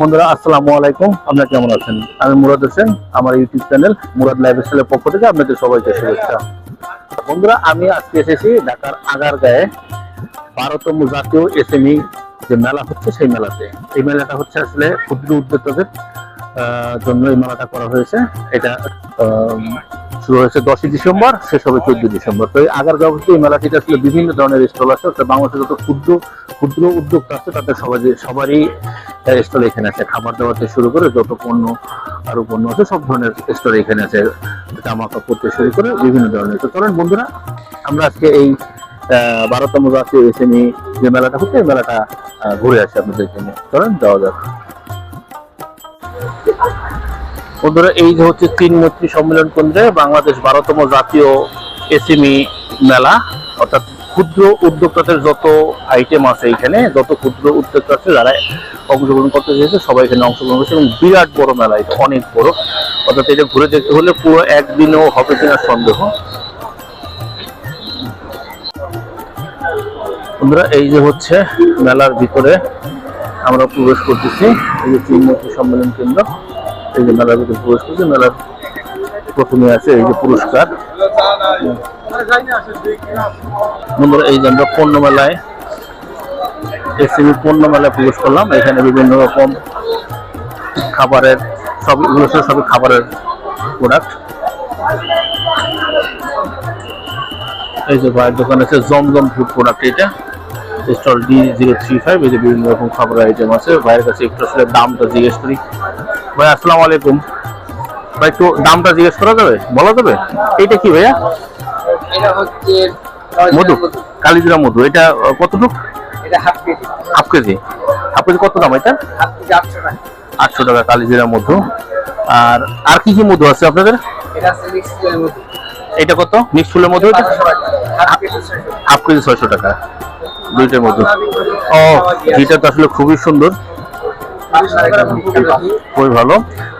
বন্ধুরা, আসসালামু আলাইকুম। আপনারা কেমন আছেন? আমি মুরাদ হোসেন, আমার ইউটিউব চ্যানেল মুরাদ লাইফ স্টাইলের পক্ষ থেকে আপনাদের সবাইকে শুভেচ্ছা। বন্ধুরা, আমি আজকে এসেছি ঢাকার আগারগাঁয়ে বারোতম জাতীয় এসএমই যে মেলা হচ্ছে, সেই মেলাতে। এই মেলাটা হচ্ছে আসলে ক্ষুদ্র উদ্যোক্তাদের জন্য এই মেলাটা করা হয়েছে। এটা শুরু হয়েছে দশই ডিসেম্বর, শেষ হবে চোদ্দ ডিসেম্বর। তো এই আগারগাঁও এই মেলাটিতে আসলে বিভিন্ন ধরনের স্টল আছে, অর্থাৎ বাংলাদেশের যত ক্ষুদ্র ক্ষুদ্র উদ্যোক্তা আছে, তাদের সবাই সবারই স্টল এখানে আছে। খাবার দাবার থেকে শুরু করে যত পণ্য, আরও পণ্য আছে, সব ধরনের স্টল এখানে আছে। জামা কাপড় থেকে শুরু করে বিভিন্ন ধরনের। তো চলেন বন্ধুরা, আমরা আজকে এই বারোতম জাতীয় এসএমই যে মেলাটা হচ্ছে, এই মেলাটা ঘুরে আসি আপনাদের জন্য। চলেন, যাওয়া যাক। বন্ধুরা, এই যে হচ্ছে তিন মৈত্রী সম্মেলন কেন্দ্রে বাংলাদেশ বারোতম জাতীয় এসএমই মেলা, অর্থাৎ ক্ষুদ্র উদ্যোক্তাদের যত আইটেম আছে এখানে যত ক্ষুদ্র উদ্যোক্তা আছে যারা অংশগ্রহণ করতে চেয়েছে, সবাই এখানে অংশগ্রহণ করছে এবং বিরাট বড় মেলা এটা, অনেক বড়। অর্থাৎ এটা ঘুরে দেখতে হলে পুরো একদিনও হবে কিনা সন্দেহ। বন্ধুরা, এই যে হচ্ছে মেলার ভিতরে আমরা প্রবেশ করতেছি, এই যে মৈত্রী সম্মেলন কেন্দ্র। এই যে মেলার ভিতরে প্রবেশ করছি, মেলার প্রথমে আছে এই যে পুরস্কার। এই যে আমরা পণ্য মেলায় এসিবি পণ্য মেলায় প্রবেশ করলাম। এখানে বিভিন্ন রকম খাবারের, সব এগুলো সবই খাবারের প্রোডাক্ট এই যে ভাইয়ের দোকান আছে, জমজম ফুড প্রোডাক্ট এটা। Stall D zero three five এই যে বিভিন্ন রকম খাবারের আইটেম আছে। ভাইয়ের কাছে একটু আসলে দামটা জিজ্ঞেস করি। ভাই আসসালামু আলাইকুম। ভাই একটু দামটা জিজ্ঞেস করা যাবে? বলা যাবে? এইটা কি ভাইয়া? এটা হচ্ছে মধু। কালিজিরা মধু। এটা কতটুকু? এটা half KG. Half KG. Half KG কত দাম এটা? হাফ কেজি আটশো টাকা। আটশো টাকা কালিজিরা মধু। আর আর কি কি মধু আছে আপনাদের? এটা আছে মিক্স মধু। এটা কত? মিক্স ফুলের মধু এটা? হাফ কেজি ছয়শো। টাকা। দুইটার মধু। ও এটা তো আসলে খুবই সুন্দর। খুবই ভালো।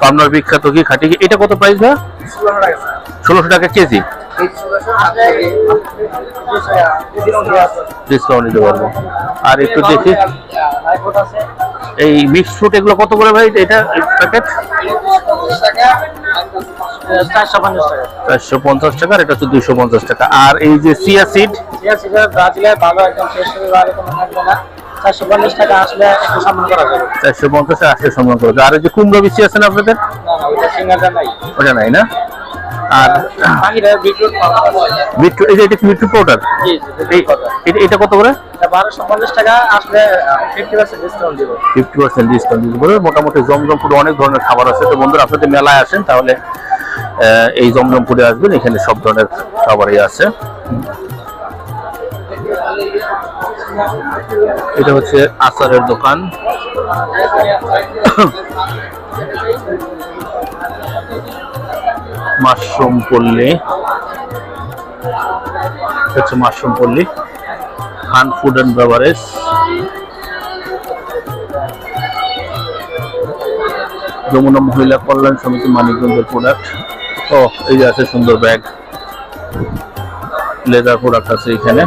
আপনার বিখ্যাত কি খাটি এটা কত প্রাইস ভাই? ষোলোশো টাকা কেজি। ডিসকাউন্ট আর একটু দেখি। এই মিক্স ফ্রুট এগুলো কত করে ভাই এটা প্যাকেট চারশো পঞ্চাশ টাকা এটা হচ্ছে দুইশো পঞ্চাশ টাকা। আর এই যে সিয়া সিড স্যার ব্রাজিলের ভালো, একদম না। চারশো পঞ্চাশ টাকা আসলে একটু সম্মান করা যাবে। চারশো পঞ্চাশ আশি সম্মান করে আর যে কুমড়ো বিচি আছে না আপনাদের? নাই। ওটা নাই না? আর বিটরুট এই যে এটা পাউডার? জি এটা এটা কত করে? টাকা আসলে ডিসকাউন্ট দিব। ডিসকাউন্ট মোটামুটি জমজম ফুডে অনেক ধরনের খাবার আছে। তো বন্ধুরা আপনাদের মেলায় আসেন তাহলে এই জমজম ফুডে আসবেন। এখানে সব ধরনের খাবারই আছে। এটা হচ্ছে আচারের দোকান। মাশরুম পল্লী। হচ্ছে মাশরুম পল্লী। Khan food and beverage. Jamuna মহিলা কল্যাণ সমিতি মানিকগঞ্জের প্রোডাক্ট ও এই যে আছে সুন্দর ব্যাগ লেদার প্রোডাক্ট আছে এখানে।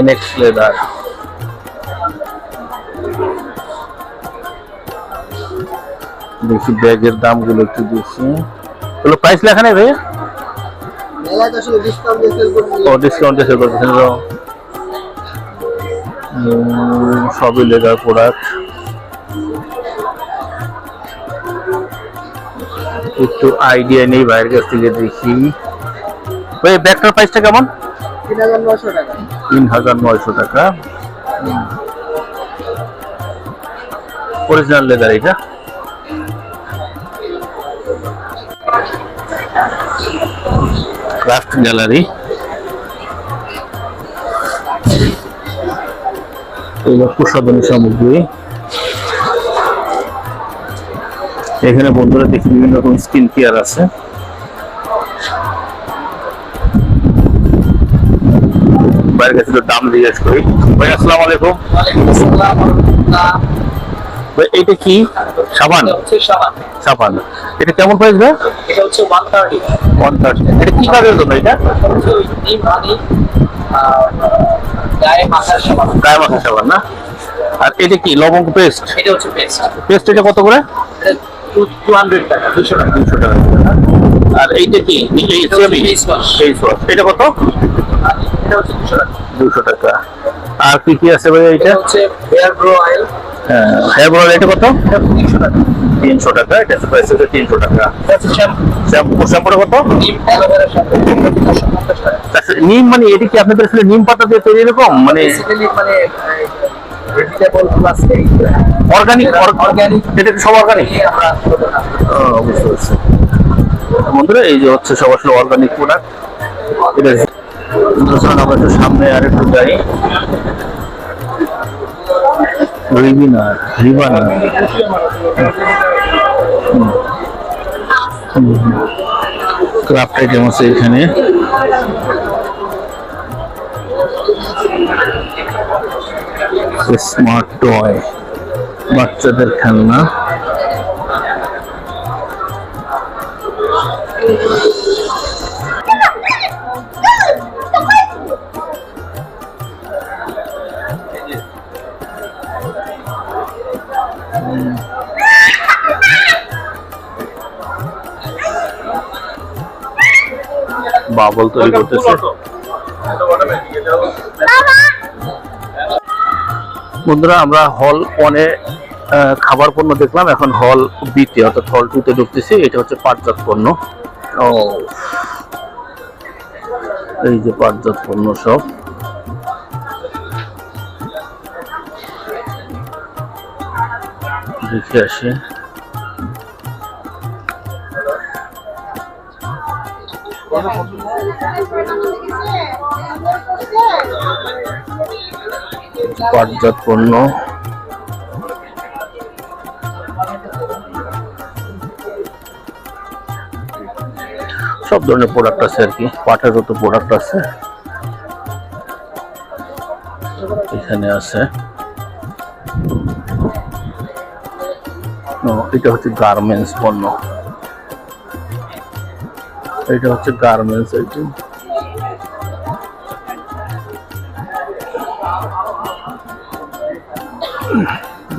NX leather. দেখি ব্যাগের দামগুলো একটু দেখি। এগুলো প্রাইস লেখা নেই ভাই ডিসকাউন্ট সেল ও ডিসকাউন্ট এসে করতেছেন সবই লেদার প্রোডাক্ট একটু আইডিয়া নেই বাইরের কাছ থেকে দেখি। ওই ব্যাগটার প্রাইসটা কেমন? তিন হাজার নশো টাকা। তিন হাজার নয়শো টাকা। অরিজিনাল লেদার এটা ক্রাফট গ্যালারি এগুলো প্রসাধনী সামগ্রী। এখানে বন্ধুরা দেখি বিভিন্ন রকম স্কিন কেয়ার আছে। বাইরের কাছে একটু দাম জিজ্ঞেস করি। ভাই আসসালামু আলাইকুম। ভাই এটা কি? সাবান? সাবান। সাবান। এটা কেমন প্রাইস ভাই? এটা হচ্ছে ওয়ান থার্টি ওয়ান থার্টি এটা কি কাজের জন্য এটা? গায়ে মাথার সাবান। গায়ে মাখা সাবান না? আর এটা কি লবঙ্গ পেস্ট এটা হচ্ছে পেস্ট পেস্ট এটা কত করে? টু হান্ড্রেড টাকা দুশো টাকা। দুশো টাকা। আর এইটা কি। ফেস ওয়াশ এটা কত? এটা হচ্ছে দুশো টাকা। দুশো টাকা আর কি কি আছে ভাই এটা? হচ্ছে hair grow oil hair brush এটা কত এটা তিনশো টাকা তিনশো টাকা। এটা প্রাইস হচ্ছে তিনশো টাকা। শ্যাম্পু শ্যাম্পু শ্যাম্পুটা কত? নিম অ্যালোভেরা শ্যাম্পু টাকা আচ্ছা, নিম মানে এটা কি আপনাদের আসলে নিম পাতা দিয়ে তৈরি এরকম? মানে বেসিক্যালি মানে ভেজিটেবল প্লাস এই অর্গানিক Organic। এটা সব অর্গানিক আমরা বুঝতে পারছি। বন্ধুরা এই যে হচ্ছে সব আসলে অর্গানিক প্রোডাক্ট এটা চলুন আমরা একটু সামনে আর একটু যাই রিবিনা রিবানা ক্রাফট আইটেম আছে এখানে। স্মার্ট টয় বাচ্চাদের খেলনা। বাবল তৈরি করতেছে। বন্ধুরা আমরা হল ওয়ানে খাবার পণ্য দেখলাম। এখন হল বিতে অর্থাৎ হল টুতে ঢুকতেছি। এটা হচ্ছে পাটজাত পণ্য। ও এই যে পাটজাত পণ্য সব। দেখে আসি। পাটজাত পণ্য। সব ধরনের প্রোডাক্ট আছে আর কি। পাটের যত প্রোডাক্ট আছে। এখানে আছে। এটা হচ্ছে গার্মেন্টস পণ্য এটা হচ্ছে গার্মেন্টস আইটেম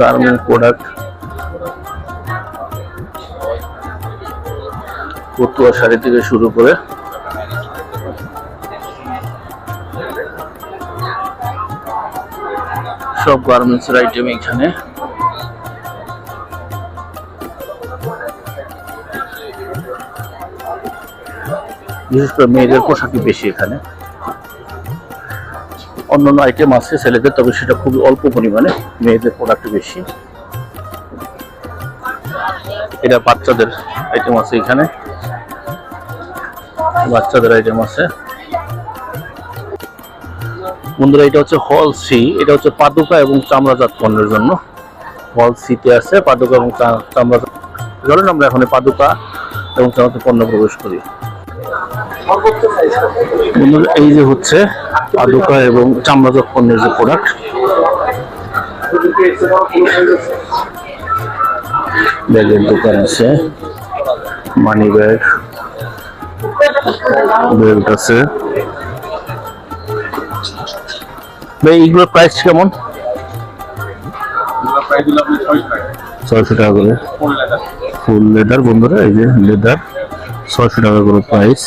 গার্মেন্ট প্রোডাক্ট পতুয়া শাড়ি থেকে শুরু করে সব গার্মেন্টস আইটেম এখানে। বিশেষ করে মেয়েদের পোশাকই বেশি এখানে। অন্যান্য আইটেম আছে ছেলেদের, তবে সেটা খুবই অল্প পরিমাণে, মেয়েদের প্রোডাক্ট বেশি। এটা বাচ্চাদের আইটেম আছে এখানে। বাচ্চাদের আইটেম আছে। বন্ধুরা, এটা হচ্ছে হল সি এটা হচ্ছে পাদুকা এবং চামড়াজাত পণ্যের জন্য। হল সিতে আছে পাদুকা এবং চামড়াজাত। ধরেন আমরা এখন পাদুকা এবং চামড়াজাত পণ্য প্রবেশ করি। বন্ধুরা এই যে হচ্ছে পাদুকা এবং চামড়াজাত পণ্যের যে প্রোডাক্ট ব্যাগের দোকান আছে মানি ব্যাগ বেল্ট আছে। ভাই এইগুলোর প্রাইস কেমন? ছয়শো টাকা। করে। ফুল লেদার বন্ধুরা এই যে লেদার ছয়শো টাকা করে প্রাইস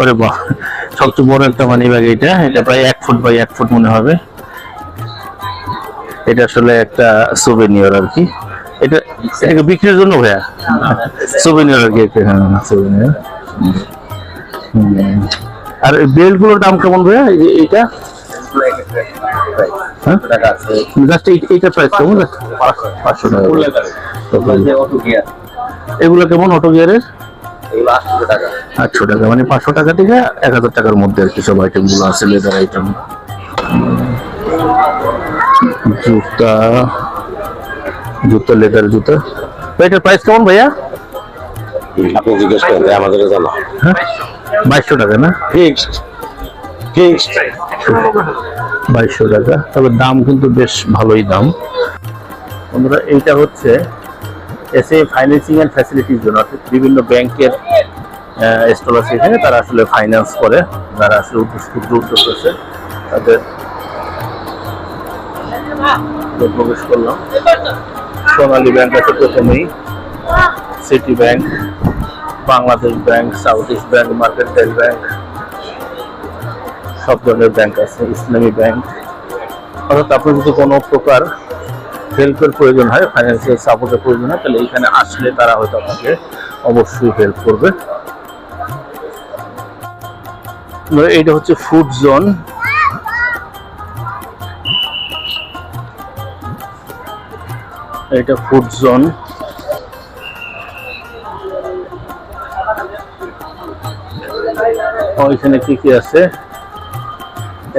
আরে বাহ সবচেয়ে বড় একটা মানি ব্যাগ এটা। এটা প্রায় এক ফুট বাই এক ফুট মনে হবে। এটা আসলে একটা সুভেনিয়র আর কি। এটা এটাকে বিক্রির জন্য ভাইয়া? সুভেনিয়র আর কি সুভেনিয়র আর বেল্টগুলোর দাম কেমন ভাইয়া? হ্যাঁ? জাস্ট এইটা প্রাইস কেমন? পাঁচশো টাকা। এগুলো কেমন অটো গিয়ারের আটশো টাকা। মানে পাঁচশো টাকা থেকে এক হাজার টাকার মধ্যে আর কি সব আইটেমগুলো আছে লেদার আইটেম জুতা জুতা লেদার জুতা। এটার প্রাইস কেমন ভাইয়া? আপনি জিজ্ঞেস তাই আমাদের জানা হ্যাঁ? বাইশশো টাকা না? ফিক্সড ফিক্সড বাইশশো টাকা। তবে দাম কিন্তু বেশ ভালোই দাম। বন্ধুরা এইটা হচ্ছে এসে ফাইন্যান্সিং এন্ড ফ্যাসিলিটির জন্য অর্থাৎ বিভিন্ন ব্যাংকের স্টল আছে এখানে তারা আসলে ফাইন্যান্স করে, যারা আসলে ক্ষুদ্র উদ্যোগ আছে তাদের প্রবেশ করলাম। সোনালী ব্যাংক আছে প্রথমেই City Bank Bangladesh Bank Southeast Bank Mercantile Bank সব ধরনের ব্যাংক আছে ইসলামী ব্যাংক অর্থাৎ আপনার যদি কোনো প্রকার হেল্পের প্রয়োজন হয় ফাইন্যান্সিয়াল সাপোর্টের প্রয়োজন হয়, তাহলে এখানে আসলে তারা হয়তো আপনাকে অবশ্যই হেল্প করবে। এইটা হচ্ছে ফুড জোন এটা ফুড জোন ওইখানে কি কি আছে?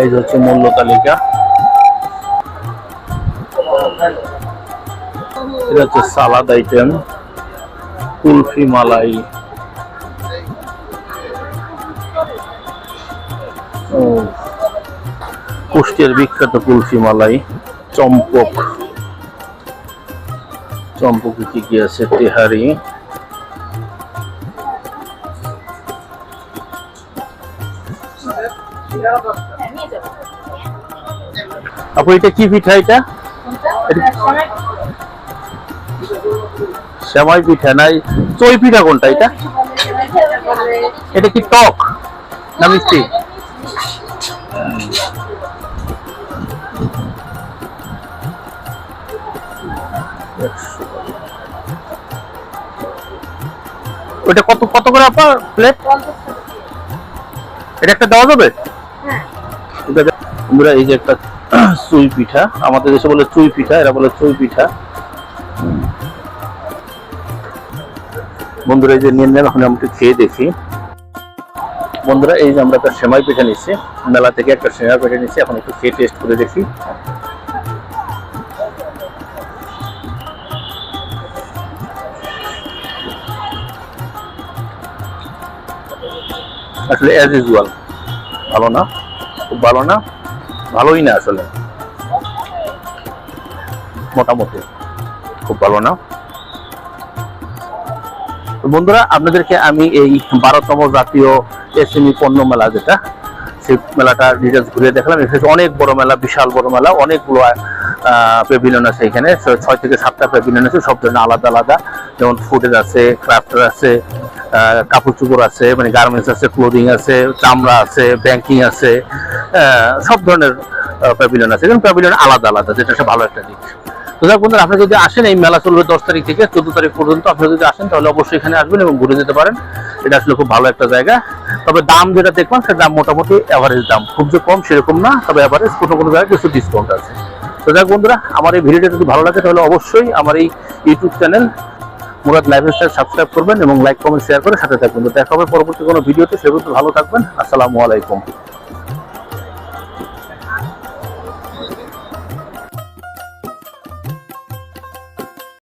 এই হচ্ছে মূল্য তালিকা। এটা হচ্ছে সালাদ আইটেম কুলফি মালাই। ও কুষ্টিয়ার বিখ্যাত কুলফি মালাই চম্পক। চম্পকে কি কি আছে? তেহারি। আপু এটা কি পিঠা এটা? সেমাই পিঠা নাই, চই পিঠা কোনটা এটা? এটা কি টক না মিষ্টি? ওটা কত কত করে আপনার প্লেট এটা একটা দেওয়া যাবে? আমরা এই যে একটা চুই পিঠা, আমাদের দেশে বলে চুই পিঠা, এরা বলে চুই পিঠা। বন্ধুরা, এই যে নিয়ে নেন এখন একটু খেয়ে দেখি। বন্ধুরা, এই যে আমরা একটা সেমাই পিঠা নিচ্ছি মেলা থেকে একটা সেমাই পিঠা নিচ্ছি এখন একটু খেয়ে টেস্ট করে দেখি। আসলে অ্যাজ ইউজুয়াল ভালো না? খুব ভালো না? ভালোই না আসলে। মোটামুটি, খুব ভালো না? বন্ধুরা, আপনাদেরকে আমি এই বারোতম জাতীয় এসএমই পণ্য মেলা যেটা, সেই মেলাটা ডিটেলস ঘুরে দেখলাম। এখানে অনেক বড় মেলা, বিশাল বড় মেলা, অনেকগুলো পেভিলিয়ন আছে এখানে। ছয় থেকে সাতটা পেভিলিয়ন আছে, সব ধরনের আলাদা আলাদা। যেমন ফুডের আছে ক্রাফটের আছে কাপড় চোপড় আছে মানে গার্মেন্টস আছে ক্লোদিং আছে, চামড়া আছে ব্যাংকিং আছে সব ধরনের প্যাভিলিয়ন আছে। এবং প্যাভিলিয়ন আলাদা আলাদা, যেটা ভালো একটা দিক যাক বন্ধুরা, আপনি যদি আসেন এই মেলা চলবে দশ তারিখ থেকে, চোদ্দ তারিখ পর্যন্ত আপনি যদি আসেন, তাহলে অবশ্যই এখানে আসবেন এবং ঘুরে যেতে পারেন। এটা আসলে খুব ভালো একটা জায়গা। তবে দাম যেটা দেখলাম সেটা দাম মোটামুটি অ্যাভারেজ দাম। খুব যে কম সেরকম না, তবে অ্যাভারেজ কোনো কোনো জায়গায় কিছু ডিসকাউন্ট আছে। তো বন্ধুরা, আমার এই ভিডিওটা যদি ভালো লাগে, তাহলে অবশ্যই আমার এই YouTube channel Murad life style subscribe করবেন এবং লাইক কমেন্ট শেয়ার করে সাথে থাকবেন। দেখা হবে পরবর্তী কোনো ভিডিওতে। সেগুলো ভালো থাকবেন। আসসালামু আলাইকুম।